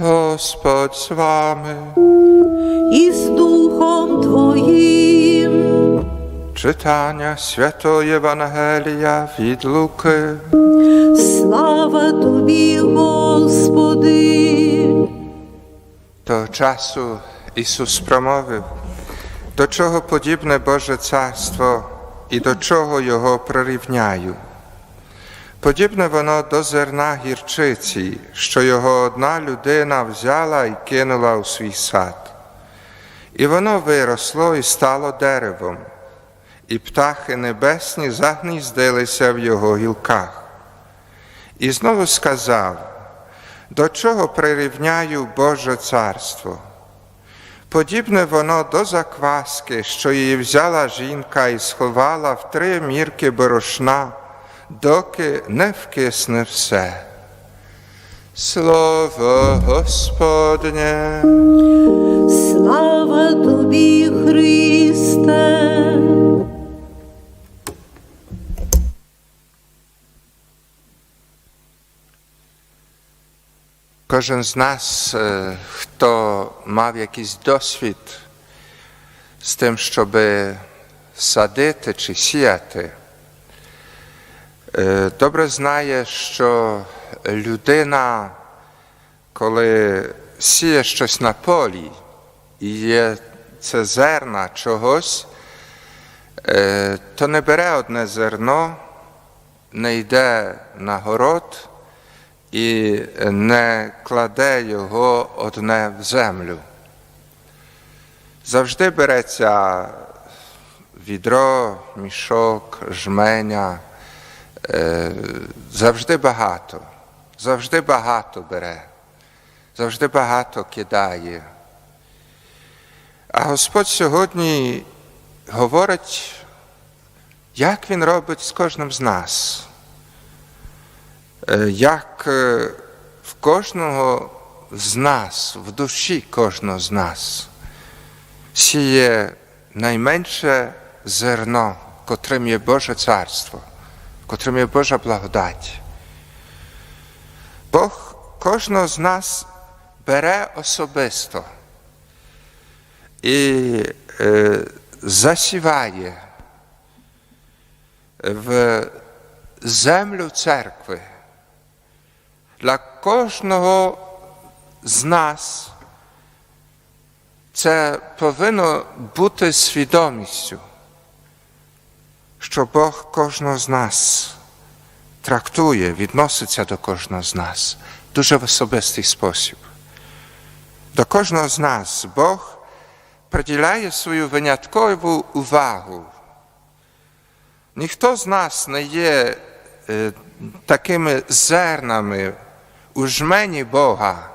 Господь з вами. і з Духом Твоїм. Читання Святої Євангелія від Луки. Слава Тобі, Господи. Того часу Ісус промовив, до чого подібне Боже Царство і до чого його прирівняю. Подібне воно до зерна гірчиці, що його одна людина взяла і кинула у свій сад. І воно виросло і стало деревом, і птахи небесні загніздилися в його гілках. І знову сказав, до чого прирівняю Боже царство? Подібне воно до закваски, що її взяла жінка і сховала в три мірки борошна, доки не вкисне все. Слово Господнє. Слава Тобі, Христе. Кожен з нас, е, хто мав якийсь досвід з тим, щоб садити чи сіяти, добре знає, що людина, коли сіє щось на полі, і є це зерна чогось, е, то не бере одне зерно, не йде на город і не кладе його одне в землю. Завжди береться відро, мішок, жменя, е, завжди багато, завжди багато бере, завжди багато кидає. А Господь сьогодні говорить, як Він робить з кожним з нас. Е, як е, в кожного з нас, в душі кожного з нас сіє найменше зерно, котрим є Боже царство, котрим є Божа благодать. Бог кожного з нас бере особисто і е, засіває в землю церкви. Для кожного з нас це повинно бути свідомістю, що Бог кожного з нас трактує, відноситься до кожного з нас дуже в особистий спосіб. До кожного з нас Бог приділяє свою виняткову увагу. Ніхто з нас не є е, такими зернами у жмені Бога,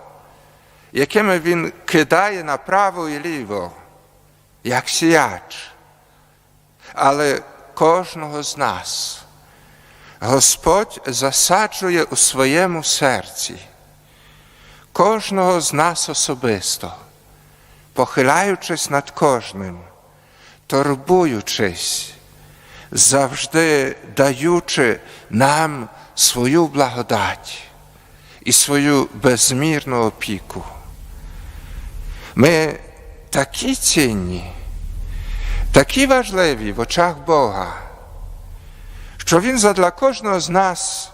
якими Він кидає направо і ліво, як сіяч. Але кожного з нас Господь засаджує у своєму серці, кожного з нас особисто, похиляючись над кожним, турбуючись, завжди даючи нам свою благодать і свою безмірну опіку. Ми такі цінні, такі важливі в очах Бога, що Він задля кожного з нас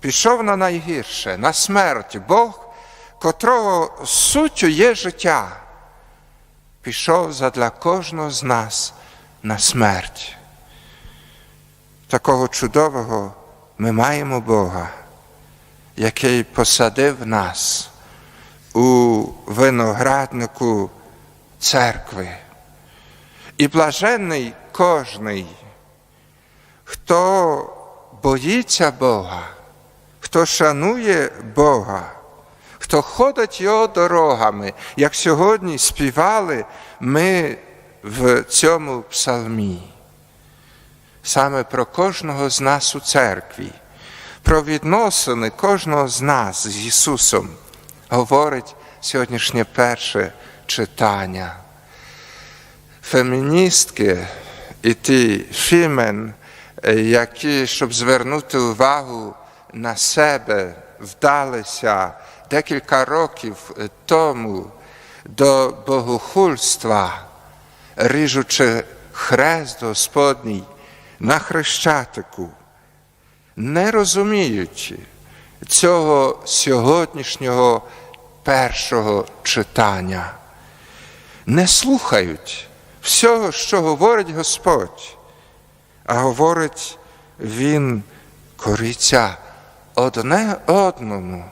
пішов на найгірше, на смерть. Бог, котрого суттю є життя, пішов задля кожного з нас на смерть. Такого чудового ми маємо Бога, який посадив нас у винограднику церкви. І блаженний кожний, хто боїться Бога, хто шанує Бога, хто ходить його дорогами, як сьогодні співали ми в цьому псалмі. Саме про кожного з нас у церкві, про відносини кожного з нас з Ісусом говорить сьогоднішнє перше читання. Феміністки і ті фімен, е, які, щоб звернути увагу на себе, вдалися декілька років тому до богохульства, ріжучи хрест Господній на хрещатику, не розуміючи цього сьогоднішнього першого читання, не слухають всього, що говорить Господь, а говорить Він кориться одне одному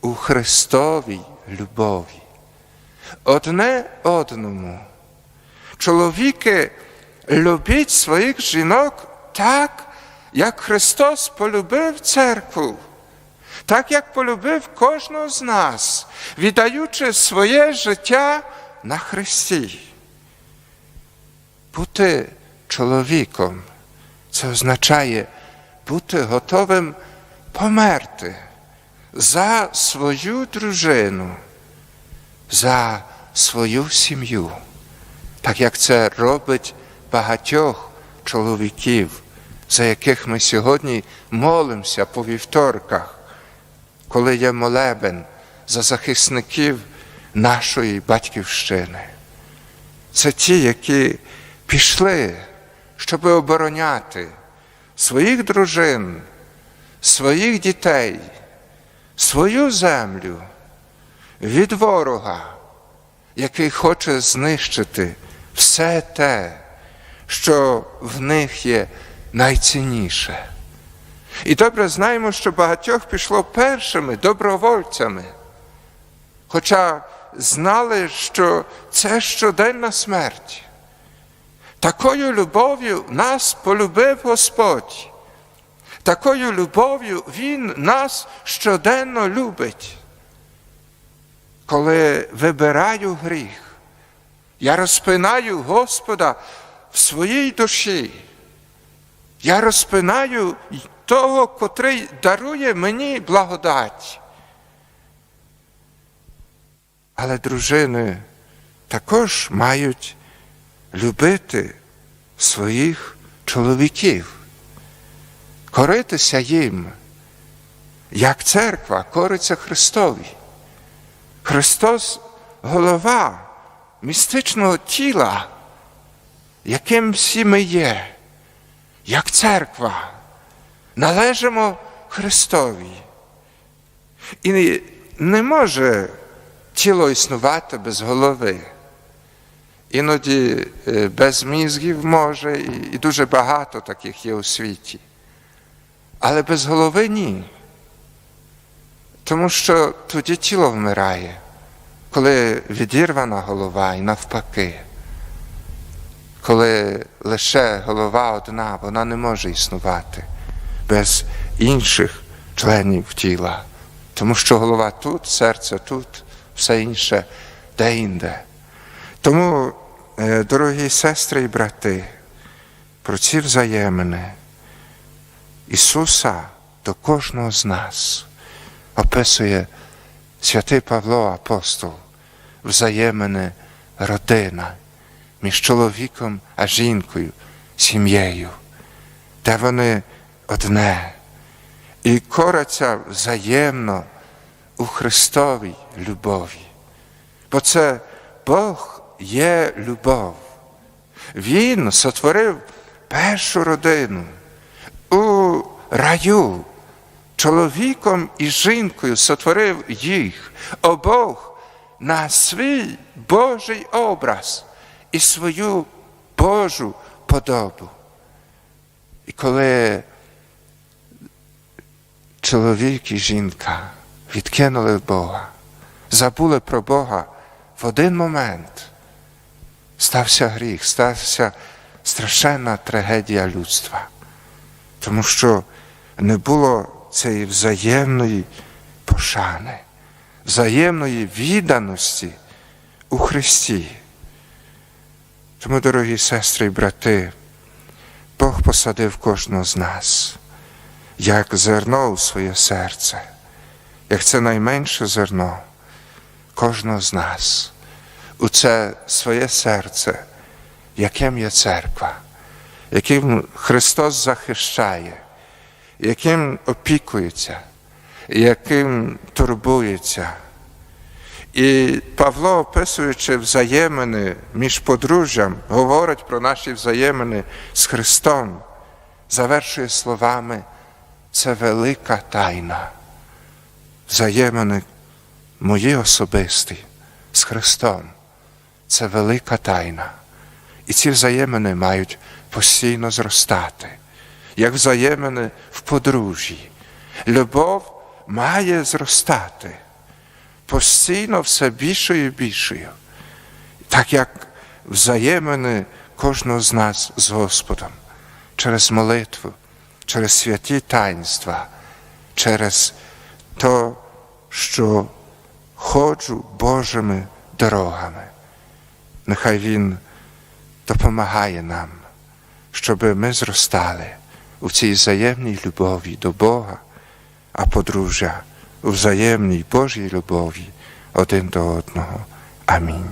у Христовій любові. Одне одному. Чоловіки любіть своїх жінок так, як Христос полюбив церкву, так як полюбив кожного з нас, віддаючи своє життя на Христі. Бути чоловіком це означає бути готовим померти за свою дружину, за свою сім'ю, так як це робить багатьох чоловіків, за яких ми сьогодні молимося по вівторках, коли є молебен за захисників нашої батьківщини. Це ті, які пішли, щоб обороняти своїх дружин, своїх дітей, свою землю від ворога, який хоче знищити все те, що в них є найцінніше. І добре знаємо, що багатьох пішло першими добровольцями, хоча знали, що це щоденна смерть. Такою любов'ю нас полюбив Господь. Такою любов'ю Він нас щоденно любить. Коли вибираю гріх, я розпинаю Господа в своїй душі. Я розпинаю того, котрий дарує мені благодать. Але дружини також мають любити своїх чоловіків, коритися їм, як церква кориться Христові. Христос голова містичного тіла, яким всі ми є, як церква, належимо Христові. І не може тіло існувати без голови. Іноді е, без мізгів може, і дуже багато таких є у світі. Але без голови ні. Тому що тоді тіло вмирає, коли відірвана голова і навпаки. Коли лише голова одна, вона не може існувати без інших членів тіла. Тому що голова тут, серце тут, все інше де-інде. Тому, дорогі сестри і брати, про ці взаємини Ісуса до кожного з нас описує святий Павло Апостол, взаємини родина між чоловіком а жінкою, сім'єю, де вони одне і кораться взаємно у Христовій любові. Бо це Бог є любов. Він сотворив першу родину у раю. Чоловіком і жінкою сотворив їх обох на свій Божий образ і свою Божу подобу. І коли чоловік і жінка відкинули Бога, забули про Бога в один момент, стався гріх, стався страшенна трагедія людства, тому що не було цієї взаємної пошани, взаємної відданості у Христі. Тому, дорогі сестри і брати, Бог посадив кожного з нас, як зерно у своє серце, як це найменше зерно кожного з нас, у це своє серце, яким є церква, яким Христос захищає, яким опікується, яким турбується. І Павло, описуючи взаємини між подружжям, говорить про наші взаємини з Христом, завершує словами це велика тайна. Взаємини мої особисті з Христом. Це велика тайна. І ці взаємини мають постійно зростати, як взаємини в подружжі. Любов має зростати постійно все більшою і більшою, так як взаємини кожного з нас з Господом через молитву, через святі таїнства, через то, що ходжу Божими дорогами. Нехай Він допомагає нам, щоб ми зростали у цій взаємній любові до Бога, а подружжя у взаємній Божій любові один до одного. Амінь.